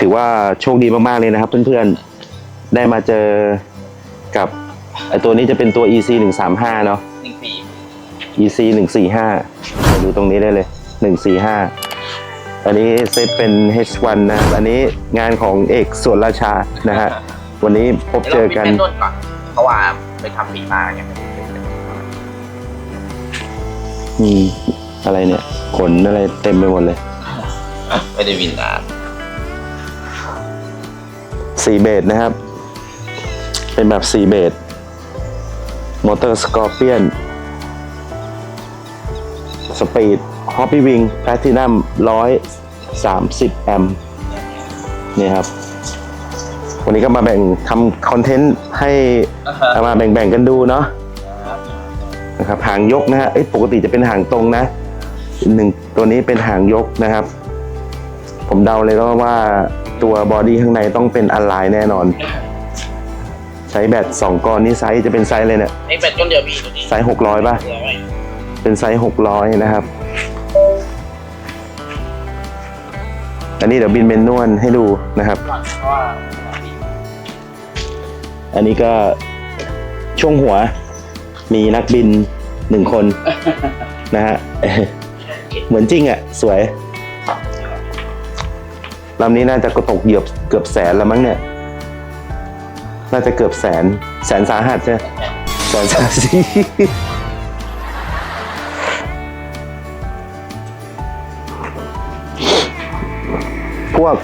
ถือว่าโชคดีมากๆเลยนะครับ เพื่อนๆ ได้มาเจอกับไอตัวนี้จะเป็นตัว EC 1 3 5เนาะ หนึ่งสี่ EC 1 4 5มาดูตรงนี้ได้เลย 1 4 5 อันนี้เซตเป็น H1 นะครับ อันนี้งานของเอกส่วนราชานะฮะ วันนี้พบเจอกัน ดี๋ยวราปิดแม่นวดก่อนเพราะว่าไปทำสีมาไงมีอะไรเนี่ย ขนอะไรเต็มไปหมดเลย ไม่ได้วินนาน สีเบสนะครับ เป็นแบบสีเบสมอเตอร์สกอร์เปียนสปีดฮอปปี้วิงแพลตินัมร้อยสามสิบแอมป์นี่ครับ วันนี้ก็มาแบ่งทำคอนเทนต์ให้เอามาแบ่งๆกันดูเนาะนะครับหางยกนะฮะเอ้ยปกติจะเป็นหางตรงนะหนึ่งตัวนี้เป็นหางยกนะครับ ผมเดาเลยก็ว่า ตัวบอดี้ข้างในต้องเป็นอ l ไลน์แน่นอน ใช้แบตสองก้อนนี่ไซส์จะเป็นไซส์เลยเนี่ยไอ้เป็ดก้นเดียวพี่ตัวนี้ไซส์หกร้อยป่ะ เหลือไว้เป็นไซส์หกร้อยนะครับ อันนี้เดี๋ยวบินเมนนวลให้ดูนะครับ ก่อนเพราะว่าอันนี้ก็ช่วงหัว มีนักบินหนึ่งคน นะฮะ เหมือนจริงอะ่ะ สวย ลำนี้น่าจะกระตกเหยียบเกือบแสนแล้วมั้งเนี่ย น่าจะเกือบแสนแสนสาหัสใช่ไหมแสนสาหัสพวก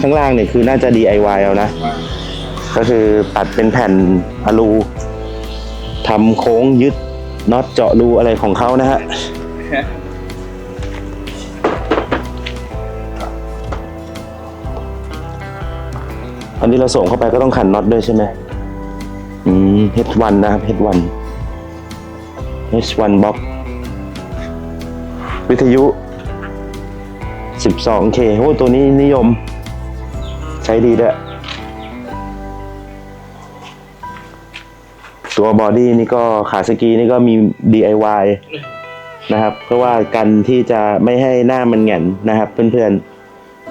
ข้างล่างเนี่ยคือน่าจะ DIY เอานะ ก็คือตัดเป็นแผ่นอะลูทำโค้งยึดน็อตเจาะรูอะไรของเขานะฮะ อันนี้เราส่งเข้าไปก็ต้องขันน็อตด้วยใช่ไหมอืม H1 นะครับ H1 H1 บ็อกวิทยุ 12K โอ้ตัวนี้นิยม ใช้ดีด้วยตัวบอดี้นี่ก็ขาสกีนี่ก็มี DIY นะครับ เพราะว่ากันที่จะไม่ให้หน้ามันแหง่นนะครับเพื่อนๆ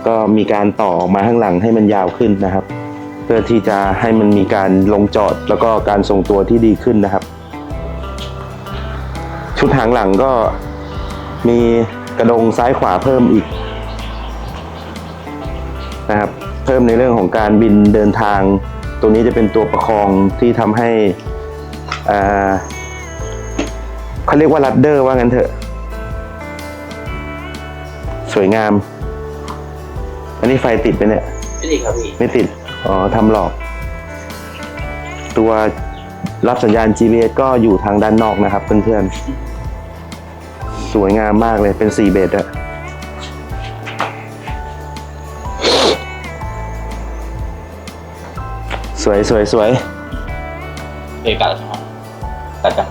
ก็มีการต่อออกมาข้างหลังให้มันยาวขึ้นนะครับ เพื่อที่จะให้มันมีการลงจอดแล้วก็การทรงตัวที่ดีขึ้นนะครับ ชุดหางหลังก็มีกระดงซ้ายขวาเพิ่มอีกนะครับ เพิ่มในเรื่องของการบินเดินทาง ตัวนี้จะเป็นตัวประคองที่ทำให้เขาเรียกว่าลัดเดอร์ว่างั้นเถอะ สวยงาม อันนี้ไฟติดไปเนี่ย ไม่ดีครับพี่ไม่ติด อ๋อทำหลอก ตัวรับสัญญาณ GPS ก็อยู่ทางด้านนอกนะครับเพื่อนๆ สวยงามมากเลยเป็น 4 เบสอะสวยสวยสวยเอกตัดใช่ไหมตัดกัน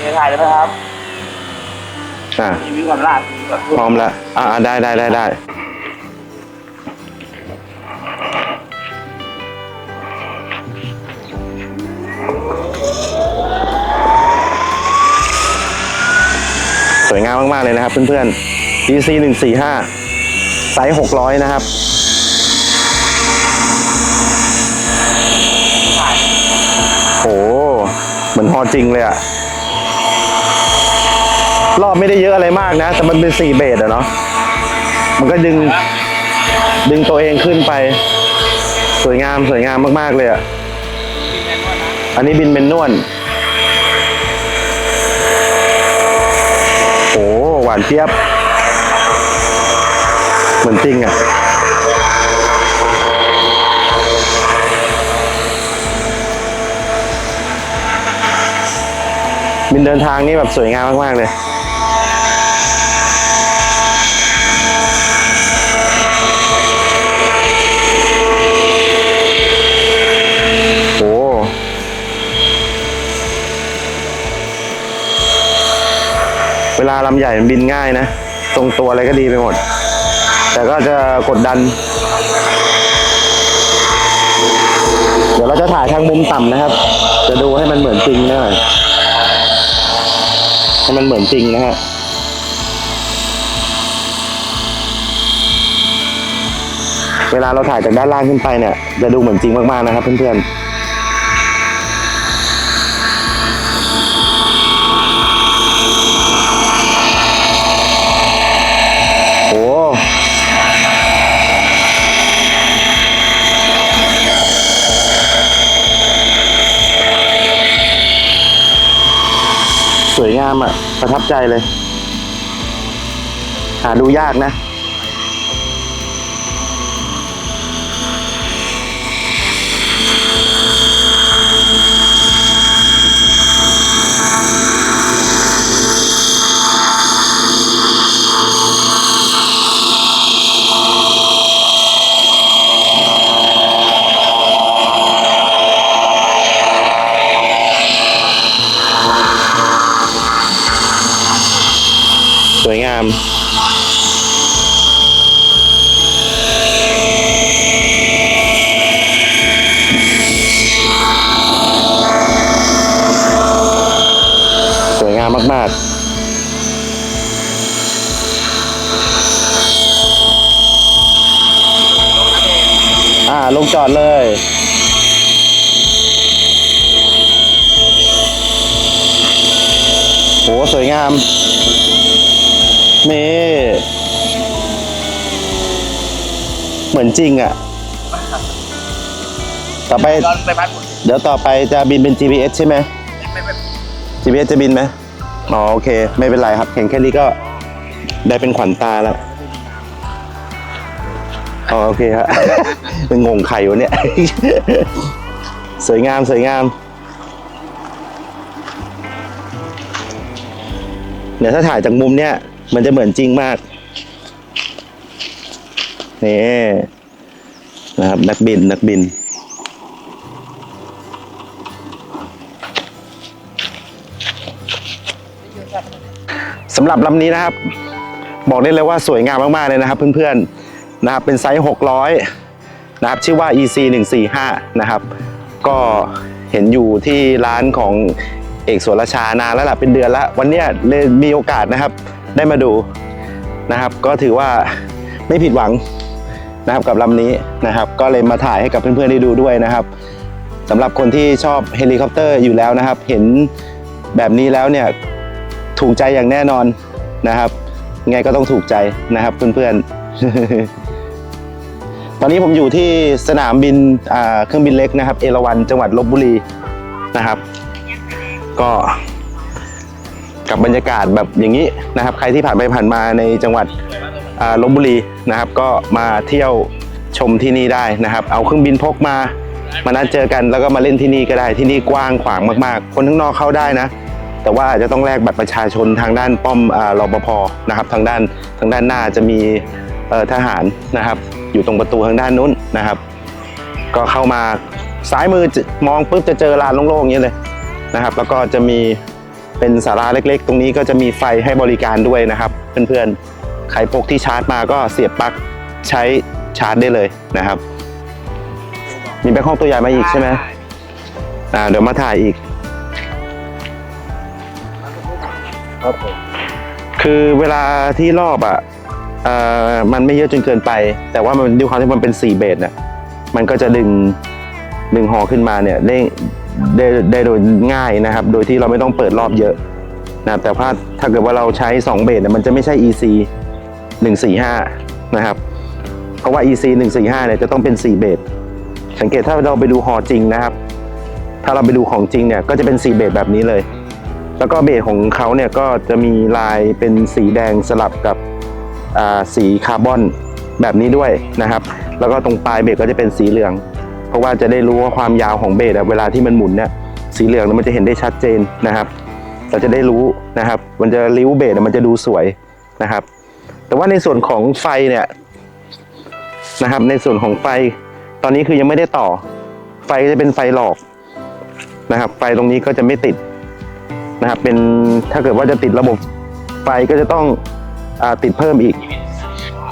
ไม่ถ่ายเลยนะครับ อะรีวิวความลาดรีวิวแบบพร้อมแล้วอ่าได้ได้ได้ได้สวยงามมาก ๆ เลยนะครับเพื่อนๆ DC 145ไซส์600 นะครับโหเหมือนฮอจริงเลยอะรอบ ไม่ได้เยอะอะไรมากนะ แต่มันเป็นสี่เบสอะเนาะมันก็ดึง ดึงตัวเองขึ้นไป สวยงามสวยงามมากๆเลยอะอันนี้บินเป็นนวลานเจี๊ยบ เหมือนจริงอะบินเดินทางนี่แบบสวยงามมาก ๆ เลย โอ้ เวลาลำใหญ่มันบินง่ายนะทรงตัวอะไรก็ดีไปหมด แต่ก็จะกดดัน เดี๋ยวเราจะถ่ายทางมุมต่ำนะครับ จะดูให้มันเหมือนจริงหน่อยให้มันเหมือนจริงนะฮะเวลาเราถ่ายจากด้านล่างขึ้นไปเนี่ย จะดูเหมือนจริงมากๆนะครับเพื่อนๆ สวยงามอะ ประทับใจเลย หาดูยากนะ ลงจอดเลย โห สวยงาม นี่ เหมือนจริงอะ่ะ ต่อไป ย้อนไปพัดหมเดี๋ยวต่อไปจะบินเป็น GPS ใช่ไหม ไม่ไม่ GPS จะบินไหม อ๋อ โอเค ไม่เป็นไรครับเห็นแค่นี้ก็ได้เป็นขวัญตาแล้ว อ๋อโอเคฮะเป็นงงไข่วะเนี่ย สวยงามสวยงามเดี๋ยถ้าถ่ายจากมุมเนี้ยมันจะเหมือนจริงมาก นี่นะครับนักบินนักบินสำหรับลำนี้นะครับ บอกได้เลยว่าสวยงามมากๆเลยนะครับเพื่อนๆ นะครับเป็นไซส์ 600 นะครับ ชื่อว่า EC 145 นะครับ ก็เห็นอยู่ที่ร้านของเอกสวนราชานานแล้วล่ะเป็นเดือนล้ววันเนี้ยเลยมีโอกาสนะครับ ได้มาดูนะครับ ก็ถือว่าไม่ผิดหวังนะครับกับลำนี้นะครับ ก็เลยมาถ่ายให้กับเพื่อนๆได้ดูด้วยนะครับสำหรับคนที่ชอบเฮลิคอปเตอร์อยู่แล้วนะครับ เห็นแบบนี้แล้วเนี่ยถูกใจอย่างแน่นอนนะครับ ไงก็ต้องถูกใจนะครับเพื่อนๆ ตอนนี้ผมอยู่ที่สนามบินเครื่องบินเล็กนะครับ เอราวันจังหวัดลบบุรีนะครับ ก็กับบรรยากาศแบบอย่างนี้นะครับ ใครที่ผ่านไปผ่านมาในจังหวัดลบบุรีนะครับ ก็มาเที่ยวชมที่นี่ได้นะครับ เอาเครื่องบินพกมามานัดเจอกันแล้วก็มาเล่นที่นี่ก็ได้ที่นี่กว้างขวางมากๆ คนข้างนอกเข้าได้นะ แต่ว่าจะต้องแลกบัตรประชาชนทางด้านป้อมอารปภนะครับ ทางด้านทางด้านหน้าจะมีทหารนะครับ อยู่ตรงประตูทางด้านนู้นนะครับ ก็เข้ามาซ้ายมือจะมองปุ๊บจะเจอลานโล่งๆอย่างนี้เลยนะครับ แล้วก็จะมีเป็นศาลาเล็กๆ ตรงนี้ก็จะมีไฟให้บริการด้วยนะครับ เพื่อนๆใครพกที่ชาร์จมาก็เสียบปลั๊กใช้ชาร์จได้เลยนะครับ มีแบงค์ห้องตัวใหญ่มาอีกใช่ไหมอ่าเดี๋ยวมาถ่ายอีกครับผมคือเวลาที่รอบอะ เอ่อมันไม่เยอะจนเกินไป แต่ว่ามันด้วยความที่มันเป็น4เบสน่ะมันก็จะดึงดึงหอขึ้นมาเนี่ยได้ได้ได้โดยง่ายนะครับ โดยที่เราไม่ต้องเปิดรอบเยอะนะแต่ถ้าถ้าเกิดว่าเราใช้ 2 เบสเนี่ยมันจะไม่ใช่ EC 145 นะครับ เพราะว่า EC 145 เนี่ยจะต้องเป็น 4 เบสสังเกตถ้าเราไปดูหอจริงนะครับ ถ้าเราไปดูของจริงเนี่ยก็จะเป็น 4 เบสแบบนี้เลย แล้วก็เบสของเขาเนี่ยก็จะมีลายเป็นสีแดงสลับกับ สีคาร์บอนแบบนี้ด้วยนะครับ แล้วก็ตรงปลายเบสก็จะเป็นสีเหลือง เพราะว่าจะได้รู้ว่าความยาวของเบสอะเวลาที่มันหมุนเนี่ยสีเหลืองมันจะเห็นได้ชัดเจนนะครับ เราจะได้รู้นะครับ มันจะริ้วเบสอะมันจะดูสวยนะครับ แต่ว่าในส่วนของไฟเนี่ยนะครับ ในส่วนของไฟตอนนี้คือยังไม่ได้ต่อ ไฟจะเป็นไฟหลอกนะครับ ไฟตรงนี้ก็จะไม่ติดนะครับ เป็นถ้าเกิดว่าจะติดระบบไฟก็จะต้อง ติดเพิ่มอีก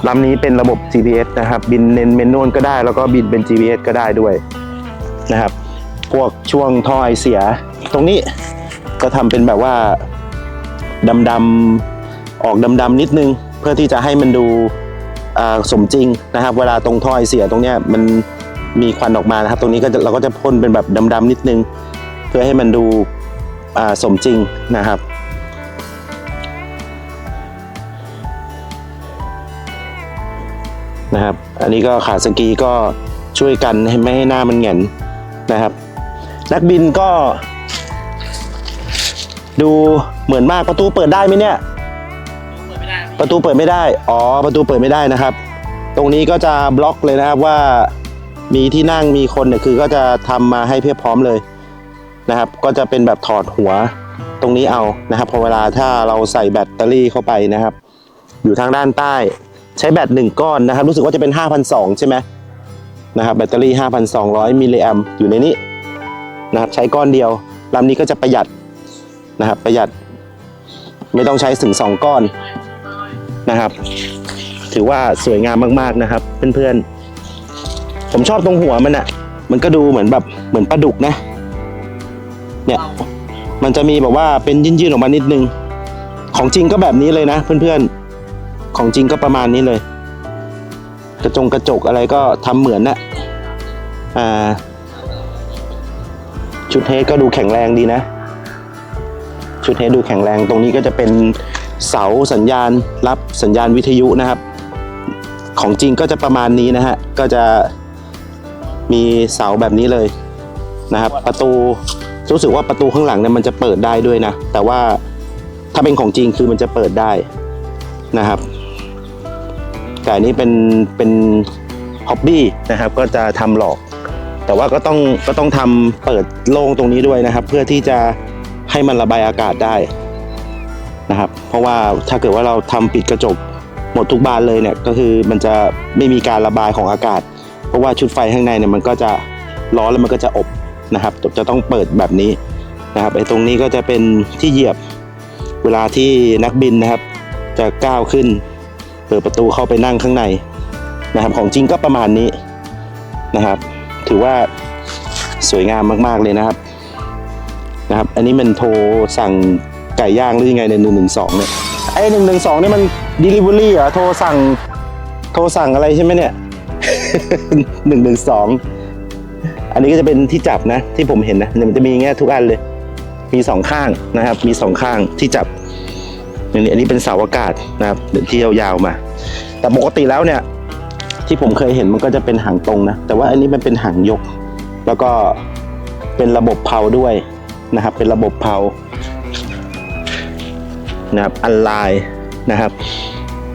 ลำนี้เป็นระบบ GPS นะครับ บินเน้นเมนนวลก็ได้ แล้วก็บินเป็น GPS ก็ได้ด้วยนะครับ พวกช่วงท่อไอเสีย ตรงนี้ก็ทำเป็นแบบว่าดำๆออกดำๆนิดนึง เพื่อที่จะให้มันดูสมจริงนะครับ เวลาตรงท่อไอเสียตรงเนี้ยมันมีควันออกมานะครับ ตรงนี้ก็เราก็จะพ่นเป็นแบบดำๆนิดนึง เพื่อให้มันดูสมจริงนะครับ นะครับ อันนี้ก็ขาสกีก็ช่วยกันให้ไม่ให้หน้ามันแหงนนะครับ นักบินก็ ดูเหมือนมากประตูเปิดได้ไหมเนี่ย ประตูเปิดไม่ได้ อ๋อ ประตูเปิดไม่ได้นะครับ ตรงนี้ก็จะบล็อกเลยนะครับว่ามีที่นั่งมีคนเนี่ยคือก็จะทำมาให้เพียบพร้อมเลยนะครับ ก็จะเป็นแบบถอดหัวตรงนี้เอานะครับพอเวลาถ้าเราใส่แบตเตอรี่เข้าไปนะครับ อยู่ทางด้านใต้ ใช้แบตหนึ่งก้อนนะครับ รู้สึกว่าจะเป็น5,200ใช่ไหมนะครับแบตเตอรี่ 5,200 มิลลิแอมอยู่ในนี้นะครับใช้ก้อนเดียวลำนี้ก็จะประหยัดนะครับประหยัดไม่ต้องใช้ถึง 2 ก้อนนะครับ ถือว่าสวยงามมากๆนะครับ เพื่อนๆ ผมชอบตรงหัวมันอะมันก็ดูเหมือนแบบเหมือนปลาดุกนะ เนี่ย มันจะมีแบบว่าเป็นยื่นๆออกมานิดนึง ของจริงก็แบบนี้เลยนะ เพื่อนๆ ของจริงก็ประมาณนี้เลย กระจงกระจกอะไรก็ทำเหมือนนะอ่า ชุดเฮดก็ดูแข็งแรงดีนะ ชุดเฮดดูแข็งแรงตรงนี้ก็จะเป็นเสาสัญญาณรับสัญญาณวิทยุนะครับ ของจริงก็จะประมาณนี้นะฮะ ก็จะมีเสาแบบนี้เลยนะครับ ประตูรู้สึกว่าประตูข้างหลังเนี่ยมันจะเปิดได้ด้วยนะ แต่ว่าถ้าเป็นของจริงคือมันจะเปิดได้นะครับ แต่นี้เป็นเป็นฮ็อบบี้นะครับ ก็จะทำหลอก แต่ว่าก็ต้องก็ต้องทำเปิดโล่งตรงนี้ด้วยนะครับ เพื่อที่จะให้มันระบายอากาศได้นะครับ เพราะว่าถ้าเกิดว่าเราทำปิดกระจกหมดทุกบานเลยเนี่ยก็คือมันจะไม่มีการระบายของอากาศ เพราะว่าชุดไฟข้างในเนี่ยมันก็จะร้อนแล้วมันก็จะอบนะครับ จะต้องเปิดแบบนี้นะครับไอ้ตรงนี้ก็จะเป็นที่เหยียบเวลาที่นักบินนะครับ จะก้าวขึ้น ปิดประตูเข้าไปนั่งข้างในนะครับของจริงก็ประมาณนี้นะครับ ถือว่าสวยงามมากๆเลยนะครับนะครับ อันนี้มันโทรสั่งไก่ย่างหรือยังไงในหนึ่งหนึ่งสองเนี่ยไอ้หนึ่งหนึ่งสองนี่มัน delivery เหรอโทรสั่งโทรสั่งอะไรใช่ไหมเนี่ยหนึ่งหนึ่งสองอันนี้ก็จะเป็นที่จับนะที่ผมเห็นนะเนี่ยมันจะมีอย่างเงี้ยทุกอันเลย มีสองข้างนะครับ มีสองข้างที่จับ นนี้อันนี้เป็นเสาอากาศนะครับที่ยาวๆมา แต่ปกติแล้วเนี่ย ที่ผมเคยเห็นมันก็จะเป็นหางตรงนะ แต่ว่าอันนี้มันเป็นหางยก แล้วก็เป็นระบบเพาด้วยนะครับ เป็นระบบเพานะครับอันไลน์นะครับ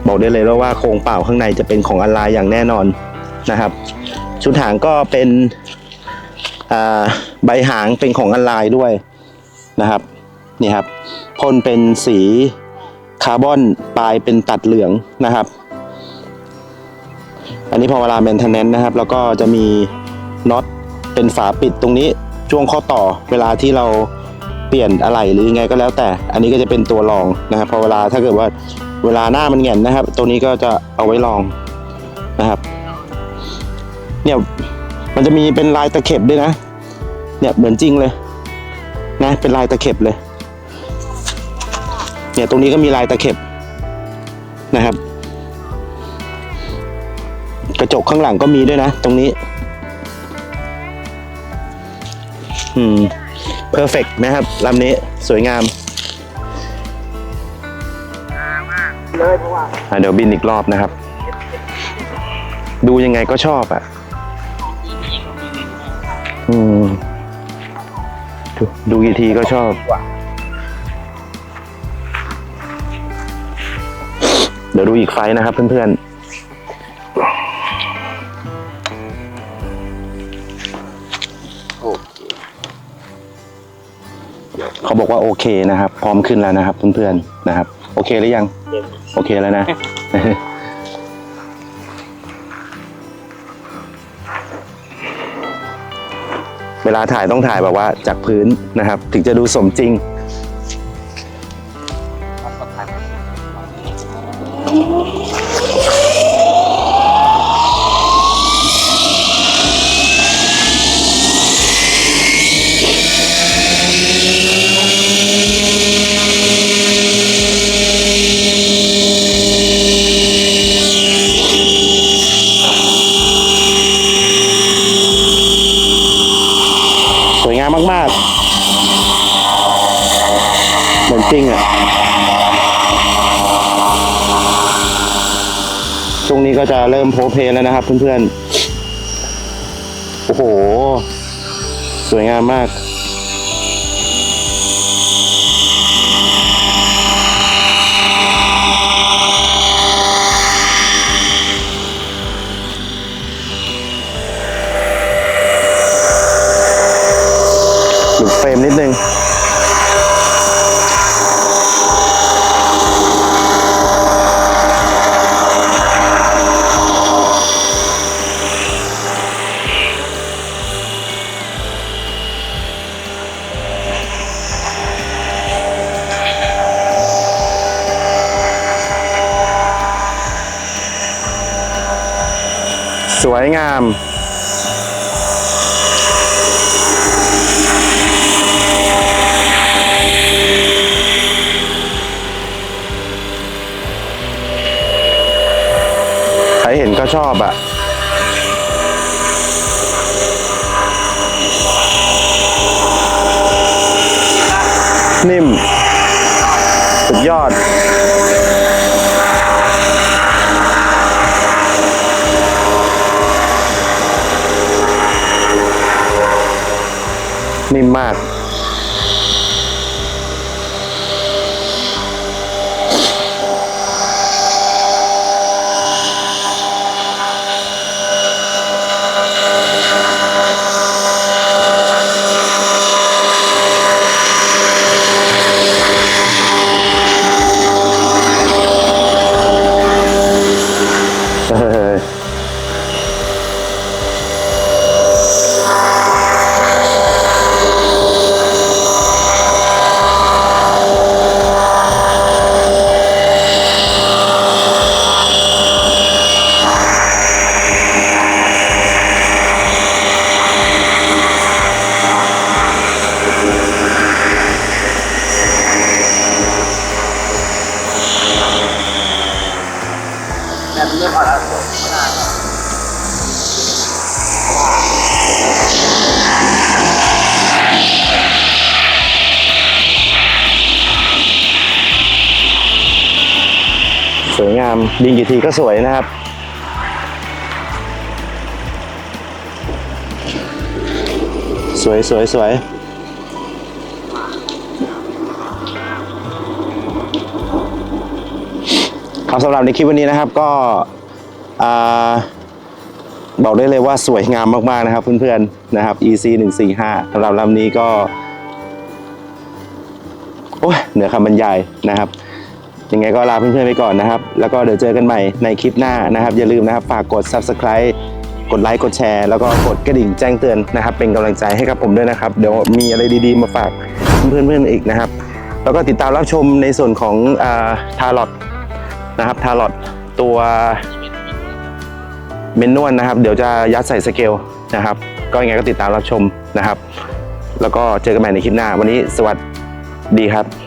บอกได้เลยว่าโครงเปล่าข้างในจะเป็นของอันไลน์อย่างแน่นอนนะครับ ชุดหางก็เป็นใบหางเป็นของอันไลน์ด้วยนะครับนี่ครับพ่นเป็นสี คาร์บอนปลายเป็นตัดเหลืองนะครับ อันนี้พอเวลา maintenance นะครับ แล้วก็จะมีน็อตเป็นฝาปิดตรงนี้ช่วงข้อต่อเวลาที่เราเปลี่ยนอะไรหรือไงก็แล้วแต่ อันนี้ก็จะเป็นตัวรองนะครับพอเวลาถ้าเกิดว่าเวลาหน้ามันแง่นนะครับ ตัวนี้ก็จะเอาไว้รองนะครับ เนี่ยมันจะมีเป็นลายตะเข็บด้วยนะ เนี่ยเหมือนจริงเลยนะเป็นลายตะเข็บเลย เนี่ยตรงนี้ก็มีลายตะเข็บนะครับ กระจกข้างหลังก็มีด้วยนะ ตรงนี้ อืมเพอร์เฟกนะครับลำนี้สวยงามอะเดี๋ยวบินอีกรอบนะครับ ดูยังไงก็ชอบอะ อืม ดูดูกี่ทีก็ชอบ ดี๋ยวดูอีกไฟนะครับเพื่อนๆเขาบอกว่าโอเคนะครับ พร้อมขึ้นแล้วนะครับเพื่อนๆนะครับ โอเคหรือยัง โอเคแล้วนะเวลาถ่ายต้องถ่ายแบบว่าจากพื้นนะครับ ถึงจะดูสมจริง ก็จะเริ่มโพเพแล้วนะครับเพื่อนๆ โอ้โห สวยงามมาก ชอบอะนิ่ม สุดยอด นิ่มมาก สวยงามยิงกี่ทีก็สวยนะครับ สวยสวยสวยครับสำหรับในคลิปวันนี้นะครับก็บอกได้เลยว่าสวยงามมากๆนะครับเพื่อนๆนะครับ EC 145สำหรับลำนี้ก็ โอ้ยเหนือคำบรรยายนะครับ ยังไงก็ลาเพื่อนๆไปก่อนนะครับ แล้วก็เดี๋ยวเจอกันใหม่ในคลิปหน้านะครับ อย่าลืมนะครับฝากกด subscribe กดไลค์กดแชร์แล้วก็กดกระดิ่งแจ้งเตือนนะครับ เป็นกำลังใจให้กับผมด้วยนะครับ เดี๋ยวมีอะไรดีๆมาฝากเพื่อนๆอีกนะครับ แล้วก็ติดตามรับชมในส่วนของทารอตนะครับทารอตตัวเมนนวลนะครับ เดี๋ยวจะยัดใส่สเกลนะครับ ก็ยังไงก็ติดตามรับชมนะครับ แล้วก็เจอกันใหม่ในคลิปหน้า วันนี้สวัสดีครับ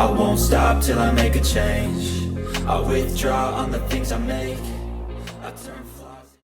I won't stop till I make a change. I withdraw on the things I make.